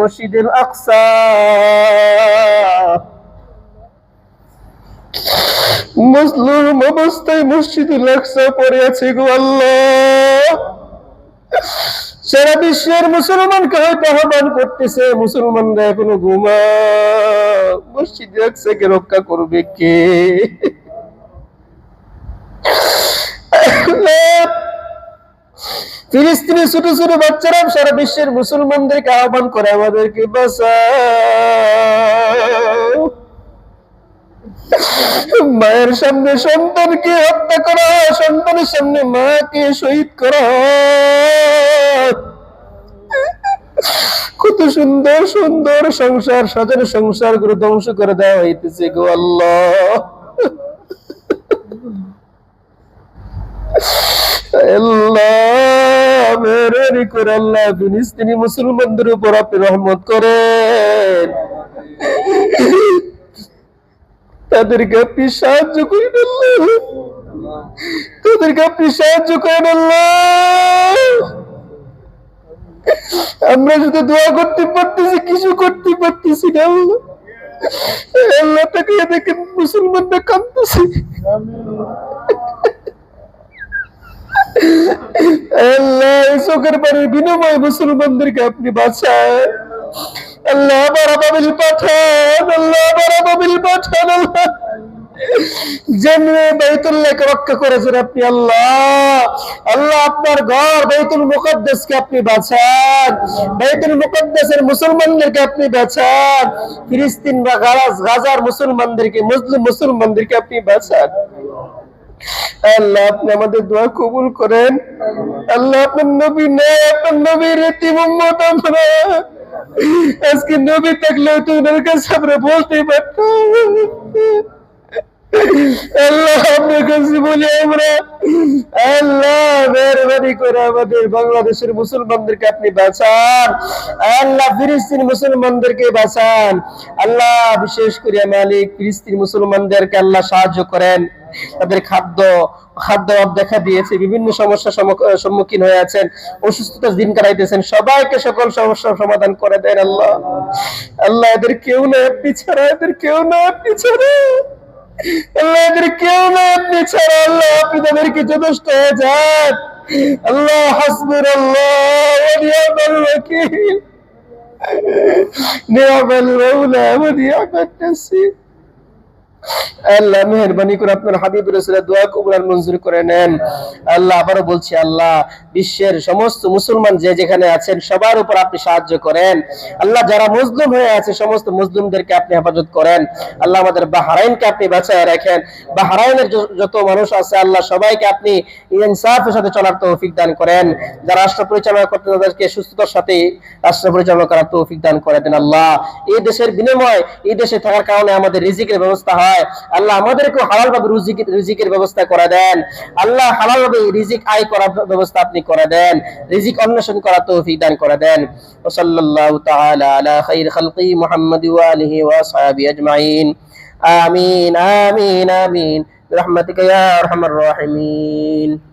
মসজিদুল আকসা। মজলুম অবস্থায় মসজিদুল আকসা পড়ে আছে গো সারা বিশ্বের মুসলমানকে হয়তো আহ্বান করতেছে, মুসলমানরা এখনও ঘুমা মসজিদ আকসাকে রক্ষা করবে কে? ফিলিস্তিনি ছোট ছোট বাচ্চারা সারা বিশ্বের মুসলমানদেরকে আহ্বান করে আমাদেরকে মায়ের সামনে সন্তানকে হত্যা করা, সন্তানের সামনে মাকে শহীদ করা। কত সুন্দর সুন্দর সংসার, সাজানো সংসারগুলো ধ্বংস করে দেওয়া হইতেছে গো আল্লাহ। আল্লাহ। করে আল্লাহ ফিলিস্তিনি মুসলমানদের উপর আপনি রহমত করেন। তাদেরকে আপনি সাহায্য আল্লাহ। তাদেরকে আপনি সাহায্য আমরা শুধু দোয়া করতে পারতেছি, কিছু করতে পারতেছি না আল্লাহ। তাকে দেখেন মুসলমানরা কাঁদতেছে। আল্লাহ আপনি আল্লাহ আল্লাহ আপনার ঘর বাইতুল মুকদ্দাসকে আপনি বাঁচান। বাইতুল মুকদ্দাসের মুসলমানদেরকে আপনি বাঁচান। ফিলিস্তিন বা গাজার মুসলমানদেরকে, মুসলিম মুসলমানদেরকে আপনি বাঁচান। আল্লাহ আপনি আমাদের দোয়া কবুল করেন। আল্লাহ আপনার নবী নেই আপনার নবীর আমরা। আজকে নবী থাকলে তো ওনার কাছে আমরা বলতে পারতাম। আল্লাহ কাছে বলি আমরা, আল্লাহ মেহরবানি করে আমাদের বাংলাদেশের মুসলমানদেরকে আপনি বাঁচান, আল্লাহ ফিলিস্তিন মুসলমানদেরকে বাঁচান। আল্লাহ বিশেষ করে মালিক ফিলিস্তিন মুসলমানদেরকে আল্লাহ সাহায্য করেন। তাদের খাদ্য খাদ্য অভাব দেখা দিয়েছে, বিভিন্ন সম্মুখ- সম্মুখীন হয়ে আছেন, অসুস্থতার দিন কাটাইতেছেন। সবাইকে সকল সমস্যার সমাধান করে দেন আল্লাহ। আল্লাহ এদের কেউ না আপনি ছাড়া এদের কেউ না আপনি ছাড়া। আল্লাহ কেউ না আপনি ছাড়া, আল্লাহ আপনি তাদেরকে যথেষ্ট হয়ে যান আল্লাহ হাসবুর আল্লাহ নিয়ামাল মাওলা ওয়া নিয়ামান নাসির। আল্লাহ মেহরবানি করে আপনার হাবিব রসুলের দোয়া কবুল আর মঞ্জুর করে নেন। আল্লাহ আবারও বলছি, আল্লাহ বিশ্বের সমস্ত মুসলমান যে যেখানে আছেন, সবার উপর আপনি সাহায্য করেন। আল্লাহ যারা মুসলিম হয়ে আছে, সমস্ত মুসলিমদেরকে আপনি হেফাজত করেন। আল্লাহ আমাদের বাহারাইনকে আপনি বাঁচায় রাখেন। বাহারাইনের যত মানুষ আছে, আল্লাহ সবাইকে আপনি ইনসাফের সাথে চলার তৌফিক দান করেন। যারা রাষ্ট্র পরিচালনা করতে তাদেরকে সুস্থতার সাথে রাষ্ট্র পরিচালনা করার তৌফিক দান করে দেন আল্লাহ। এই দেশের বিনিময়, এই দেশে থাকার কারণে আমাদের রিজিকের ব্যবস্থা হয়। আল্লাহ আমাদেরকেও হালাল ভাবে রুজিকের রিজিকের ব্যবস্থা করে দেন আল্লাহ হালাল ভাবে রিজিক আয় করার ব্যবস্থা আপনি করে দেন রিজিক অন্বেষণ করার তৌফিক দান করে দেন ওসল্লাল্লাহু তাআলা আলা খাইর খালকি মুহাম্মদ ওয়া আলিহি ওয়া আসহাবিহি আজমাইন আমিন আমিন আমিন برحمتك يا ارحم الراحمين